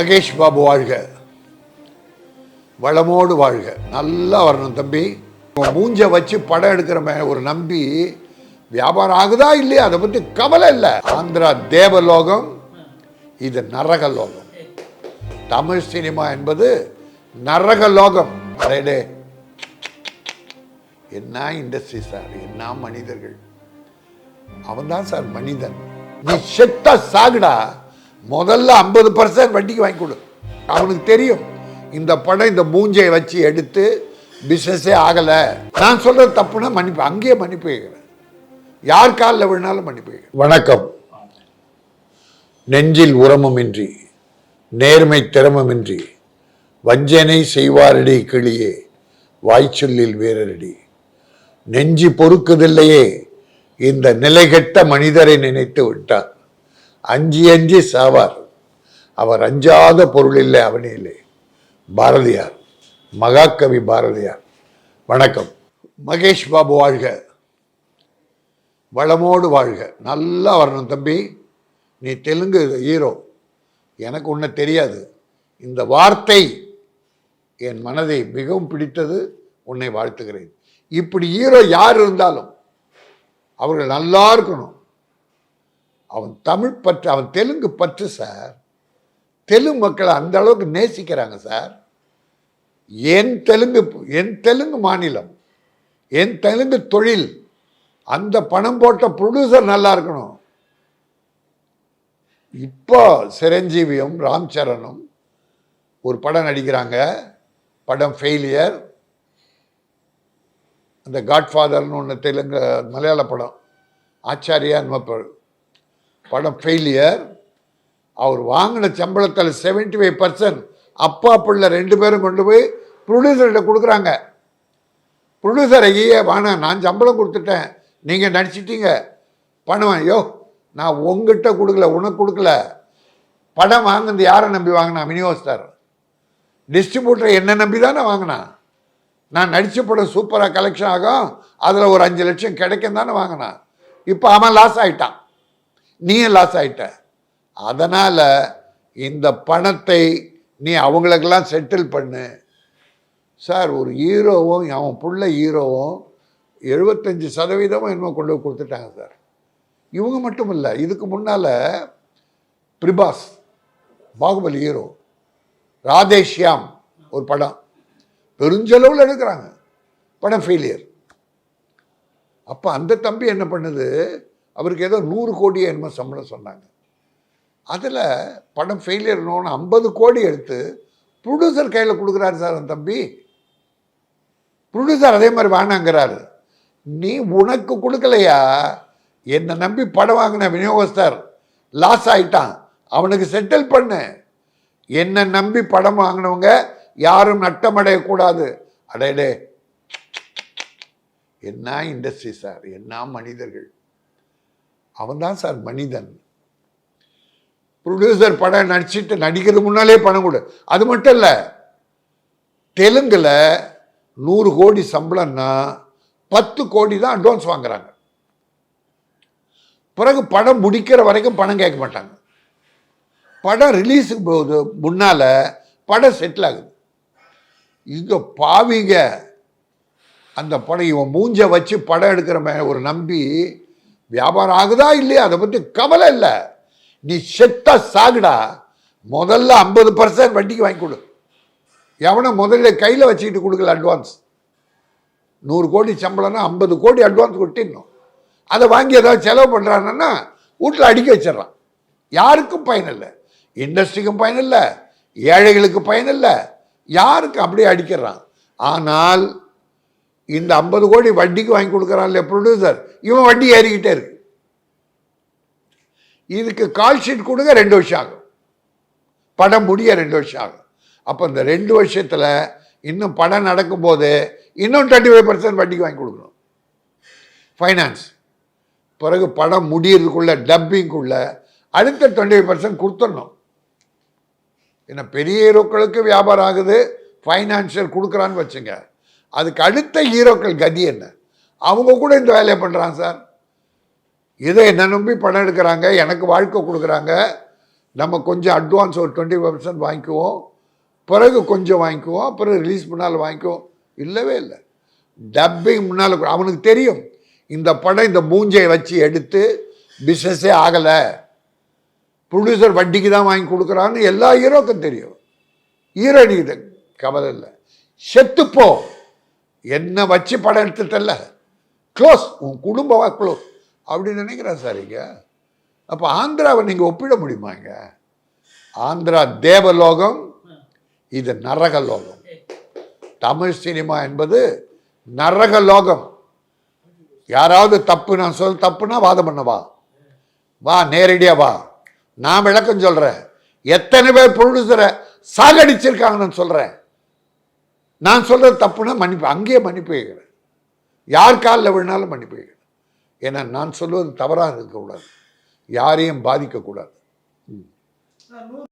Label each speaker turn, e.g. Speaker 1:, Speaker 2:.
Speaker 1: மகேஷ் பாபு வாழ்க வளமோடு வாழ்க நல்லா வரணும் தம்பி மூஞ்ச வச்சு படம் எடுக்கிறவன் ஒரு நம்பி வியாபாரம் ஆகுதா இல்லையா அதை பற்றி கவலை இல்லை ஆந்திரா தேவலோகம் இது நரக லோகம் தமிழ் சினிமா என்பது நரக லோகம் அடையடே என்ன இண்டஸ்ட்ரி சார் என்ன மனிதர்கள் அவன் தான் சார் மனிதன் நீ செத்தா சாகுடா முதல்ல ஐம்பது பர்சன்ட் வட்டிக்கு வாங்கி கொடு அவனுக்கு தெரியும் இந்த படம் இந்த மூஞ்சையை வச்சு எடுத்து பிஸ்னஸே ஆகலை நான் சொல்கிற தப்புன்னா மன்னிப்பு அங்கேயே மன்னிப்பு கேட்குறேன் யார் காலில் விழுனாலும் மன்னிப்பு வணக்கம் நெஞ்சில் இன்றி நேர்மை திறமமின்றி வஞ்சனை செய்வாரடி கிளியே வாய்ச்சொல்லில் வேறரடி நெஞ்சு பொறுக்குதில்லையே இந்த கெட்ட மனிதரை நினைத்து விட்டார் அஞ்சு அஞ்சு சாவார் அவர் அஞ்சாத பொருள் இல்லை அவனே இல்லை பாரதியார் மகாகவி பாரதியார் வணக்கம் மகேஷ் பாபு வாழ்க வளமோடு வாழ்க நல்லா வரணும் தம்பி நீ தெலுங்கு ஹீரோ எனக்கு ஒன்று தெரியாது இந்த வார்த்தை என் மனதை மிகவும் பிடித்தது உன்னை வாழ்த்துகிறேன் இப்படி ஹீரோ யார் இருந்தாலும் அவர்கள் நல்லா இருக்கணும் அவன் தமிழ் பற்று அவன் தெலுங்கு பற்று சார் தெலுங்கு மக்களை அந்த அளவுக்கு நேசிக்கிறாங்க சார் என் தெலுங்கு என் தெலுங்கு மாநிலம் என் தெலுங்கு தொழில் அந்த பணம் போட்ட ப்ரொடியூசர் நல்லா இருக்கணும் இப்போ சிரஞ்சீவியும் ராம் சரணும் ஒரு படம் நடிக்கிறாங்க படம் ஃபெயிலியர் அந்த காட்ஃபாதர்னு ஒன்று தெலுங்கு மலையாள படம் ஆச்சாரியா நம்ம படம் ஃபெயிலியர் அவர் வாங்கின சம்பளத்தில் செவன்டி ஃபைவ் பர்சன்ட் அப்பா பிள்ளை ரெண்டு பேரும் கொண்டு போய் ப்ரொடியூசர்கிட்ட கொடுக்குறாங்க ப்ரொடியூசர் ஐயே வாங்க நான் சம்பளம் கொடுத்துட்டேன் நீங்கள் நடிச்சிட்டீங்க பண்ணுவேன் ஐயோ நான் உங்ககிட்ட கொடுக்கல உனக்கு கொடுக்கல படம் வாங்கினது யாரை நம்பி வாங்கினா மினிவோஸ்டர் டிஸ்ட்ரிபியூட்டரை என்னை நம்பி தானே வாங்கினான் நான் நடித்த படம் சூப்பராக கலெக்ஷன் ஆகும் அதில் ஒரு அஞ்சு லட்சம் கிடைக்கும் தானே வாங்கினான் இப்போ அவன் லாஸ் ஆகிட்டான் நீயே லாஸ் ஆகிட்ட அதனால் இந்த பணத்தை நீ அவங்களுக்கெல்லாம் செட்டில் பண்ணு சார் ஒரு ஹீரோவும் அவன் புள்ள ஹீரோவும் எழுபத்தஞ்சி சதவீதமும் இன்னும் கொண்டு போய் கொடுத்துட்டாங்க சார் இவங்க மட்டும் இல்லை இதுக்கு முன்னால் பிரிபாஸ் பாகுபலி ஹீரோ ராதேஷ்யாம் ஒரு படம் பெருஞ்சளவில் எடுக்கிறாங்க படம் ஃபெயிலியர் அப்போ அந்த தம்பி என்ன பண்ணுது அவருக்கு ஏதோ நூறு கோடி என்னமோ சம்பளம் சொன்னாங்க அதில் படம் ஃபெயிலியர்னோன்னு ஐம்பது கோடி எடுத்து ப்ரொடியூசர் கையில் கொடுக்குறாரு சார் அந்த தம்பி ப்ரொடியூசர் அதே மாதிரி வாங்கினாங்கிறாரு நீ உனக்கு கொடுக்கலையா என்னை நம்பி படம் வாங்கின விநியோகஸ்தர் லாஸ் ஆகிட்டான் அவனுக்கு செட்டில் பண்ணு என்னை நம்பி படம் வாங்கினவங்க யாரும் நட்டமடையக்கூடாது அடையடே என்ன இண்டஸ்ட்ரி சார் என்ன மனிதர்கள் அவன் தான் சார் மனிதன் ப்ரொடியூசர் படம் நடிச்சுட்டு நடிக்கிறது முன்னாலே பணம் கொடு அது மட்டும் இல்லை தெலுங்கில் நூறு கோடி சம்பளம்னா பத்து கோடி தான் அட்வான்ஸ் வாங்குறாங்க பிறகு படம் முடிக்கிற வரைக்கும் பணம் கேட்க மாட்டாங்க படம் ரிலீஸுக்கு போது முன்னால் படம் செட்டில் ஆகுது இந்த பாவிங்க அந்த படம் இவன் மூஞ்ச வச்சு படம் எடுக்கிற ஒரு நம்பி வியாபாரம் ஆகுதா இல்லையா அதை பற்றி கவலை இல்லை நீ செத்தா சாகுடா முதல்ல ஐம்பது பர்சன்ட் வட்டிக்கு வாங்கி கொடு எவனை முதல்ல கையில் வச்சுக்கிட்டு கொடுக்கல அட்வான்ஸ் நூறு கோடி சம்பளம்னா ஐம்பது கோடி அட்வான்ஸ் கொட்டிடணும் அதை வாங்கி ஏதாவது செலவு பண்ணுறாங்கன்னா வீட்டில் அடிக்க வச்சிடறான் யாருக்கும் பயனில்லை இண்டஸ்ட்ரிக்கும் பயனில்லை ஏழைகளுக்கு பயனில்லை யாருக்கு அப்படியே அடிக்கிறான் ஆனால் இந்த ஐம்பது கோடி வட்டிக்கு வாங்கி கொடுக்குறான்ல ப்ரொடியூசர் இவன் வட்டி ஏறிக்கிட்டே இருக்கு இதுக்கு கால் ஷீட் கொடுங்க ரெண்டு வருஷம் ஆகும் படம் முடிய ரெண்டு வருஷம் ஆகும் அப்போ இந்த ரெண்டு வருஷத்தில் இன்னும் படம் நடக்கும்போது இன்னும் டுவெண்ட்டி ஃபைவ் பர்சன்ட் வட்டிக்கு வாங்கி கொடுக்கணும் ஃபைனான்ஸ் பிறகு படம் முடியறதுக்குள்ள டப்பிங்குள்ள அடுத்த டுவெண்ட்டி ஃபைவ் பர்சன்ட் கொடுத்துடணும் ஏன்னா பெரிய ஹீரோக்களுக்கு வியாபாரம் ஆகுது ஃபைனான்ஷியல் கொடுக்குறான்னு வச்சுங்க அதுக்கு அடுத்த ஹீரோக்கள் கதி என்ன அவங்க கூட இந்த வேலையை பண்ணுறாங்க சார் இதை என்ன நம்பி பணம் எடுக்கிறாங்க எனக்கு வாழ்க்கை கொடுக்குறாங்க நம்ம கொஞ்சம் அட்வான்ஸ் ஒரு டுவெண்ட்டி பர்சன்ட் வாங்கிக்குவோம் பிறகு கொஞ்சம் வாங்கிக்குவோம் பிறகு ரிலீஸ் பண்ணாலும் வாங்கிக்குவோம் இல்லவே இல்லை டப்பிங் முன்னால் அவனுக்கு தெரியும் இந்த படம் இந்த மூஞ்சை வச்சு எடுத்து பிஸ்னஸே ஆகலை ப்ரொடியூசர் வட்டிக்கு தான் வாங்கி கொடுக்குறான்னு எல்லா ஹீரோக்கும் தெரியும் ஹீரோ ஹீரோயினுக்கு கவலை இல்லை செத்துப்போ என்னை வச்சு படம் எடுத்துட்டல க்ளோஸ் உன் குடும்பவா க்ளோஸ் அப்படின்னு நினைக்கிறேன் சார் இங்கே அப்போ ஆந்திராவை நீங்கள் ஒப்பிட முடியுமாங்க ஆந்திரா தேவலோகம் இது நரக லோகம் தமிழ் சினிமா என்பது நரக லோகம் யாராவது தப்பு நான் சொல் தப்புனா வாதம் பண்ணவா வா நேரடியாக வா நான் விளக்கம் சொல்கிறேன் எத்தனை பேர் ப்ரொடியூசரை சாகடிச்சிருக்காங்கன்னு சொல்கிறேன் நான் சொல்கிறது தப்புனா மன்னிப்பு அங்கேயே மன்னிப்பு யார் காலில் விழுனாலும் மன்னிப்பு ஏன்னா நான் சொல்வது தவறாக இருக்கக்கூடாது யாரையும் பாதிக்கக்கூடாது